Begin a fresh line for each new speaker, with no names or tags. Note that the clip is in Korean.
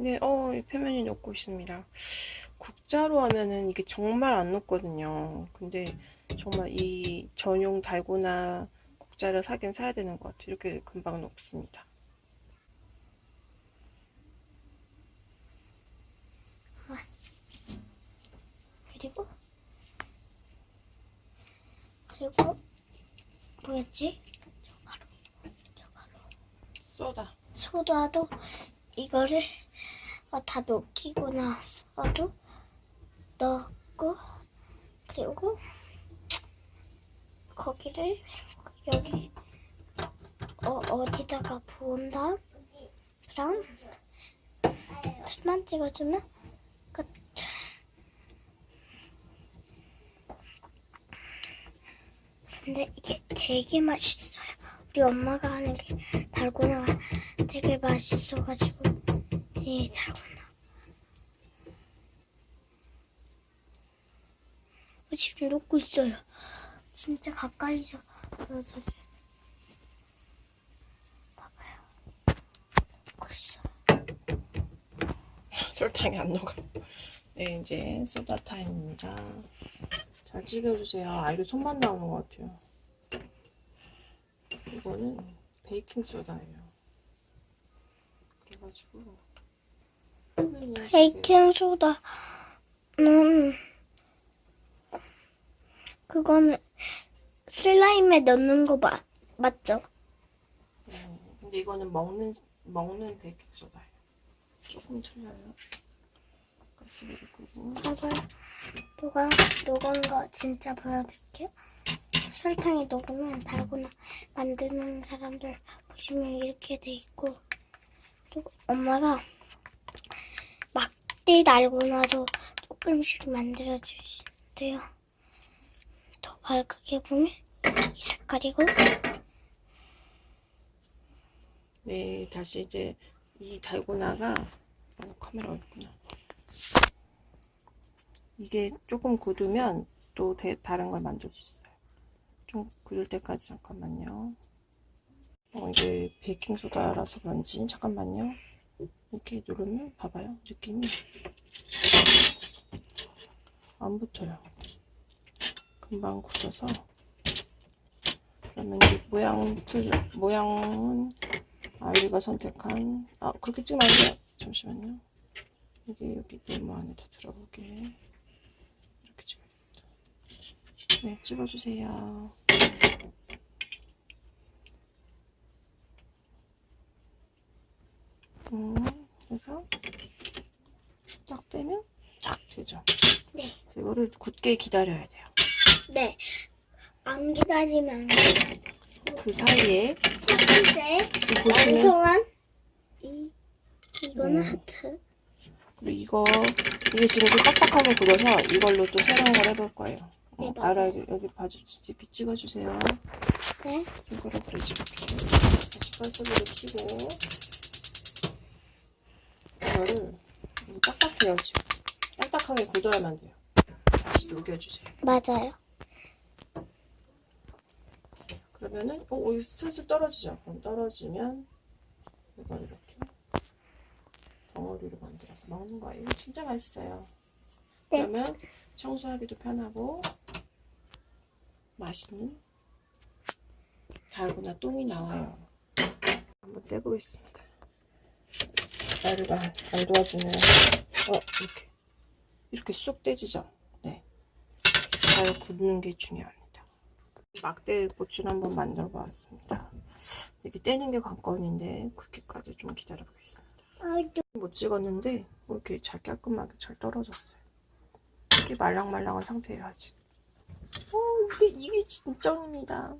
네, 어, 이 표면이 녹고 있습니다. 국자로 하면은 이게 정말 안 녹거든요. 근데 정말 이 전용 달고나 국자를 사긴 사야 되는 것 같아요. 이렇게 금방 녹습니다.
그리고 그리고 뭐였지?
쏘다.
소다도 이거를 어, 다 녹이고 나서도 넣고 그리고 거기를 여기 어, 어디다가 부은 다음 그다음 술만 찍어주면 끝. 근데 이게 되게 맛있어요. 우리 엄마가 하는 게 달고나가 되게 맛있어가지고 이 달고나. 어, 지금 녹고 있어요. 진짜 가까이서 보여드려요. 봐봐요. 녹고 있어요.
설탕이 안 녹아. 네, 이제 소다 타임입니다. 잘 찍어주세요. 아, 이거 손만 나오는 것 같아요. 이거는 베이킹 소다예요. 그래가지고 되게
베이킹 소다는 그거는 슬라임에 넣는 거 맞, 맞죠?
음, 근데 이거는 먹는 먹는 베이킹 소다예요. 조금 틀려요. 가스불을 끄고
봐봐요. 녹아, 녹은 거 진짜 보여드릴게요. 설탕이 녹으면 달고나 만드는 사람들 보시면 이렇게 돼 있고 또 엄마가 막대 달고나도 조금씩 만들어 주시는데요. 더 밝게 보면 이 색깔이고
네, 다시 이제 이 달고나가 어, 카메라가 있구나. 이게 조금 굳으면 또 대- 다른 걸 만들 수 있어요. 좀 굳을 때까지 잠깐만요. 어, 이게 베이킹 소다라서 그런지 잠깐만요. 이렇게 누르면 봐봐요. 느낌이. 안 붙어요. 금방 굳어서. 그러면 이제 모양 틀 모양은 아이가 선택한 아 그렇게 찍으면 안 돼요. 잠시만요. 이게 여기 네모 안에 다 들어오게. 이렇게 찍어야 됩니다. 네 찍어주세요 음 그래서 쫙 빼면 쫙 되죠
네,
그래서 이거를 굳게 기다려야 돼요
네. 안 기다리면 안 돼요.
그 사이에
첫 번째
지금 보시면
완성한 이 이거는
네.
하트.
그리고 이거 이게 지금 좀 딱딱하게 굳어서 이걸로 또 새로운 걸 해볼 거예요.
네,
어,
맞아요.
알아 여기, 봐주 이렇게 찍어주세요.
네.
손가락으로 찍을게요. 다시 가스불을 켜고 이거를 이거 딱딱해요 지금. 딱딱하게 굳어야만 돼요. 다시 녹여주세요.
맞아요.
그러면은 어, 어, 이거 슬슬 떨어지죠. 그럼 떨어지면 이걸 이렇게 덩어리로 만들어서 먹는 거예요. 이거 진짜 맛있어요.
네.
그러면 청소하기도 편하고 맛있는 달고나 똥이 나와요. 한번 떼보겠습니다. 나를 안, 안 도와주면 어 이렇게 이렇게 쏙 떼지죠. 네, 잘 굽는 게 중요합니다. 막대 고추를 한번 만들어 보았습니다. 이렇게 떼는 게 관건인데 굵기까지 좀 기다려 보겠습니다. 못 찍었는데 뭐 이렇게 잘 깔끔하게 잘 떨어졌어요. 이게 말랑말랑한 상태예요 아직. 어 이게 이게 진정입니다.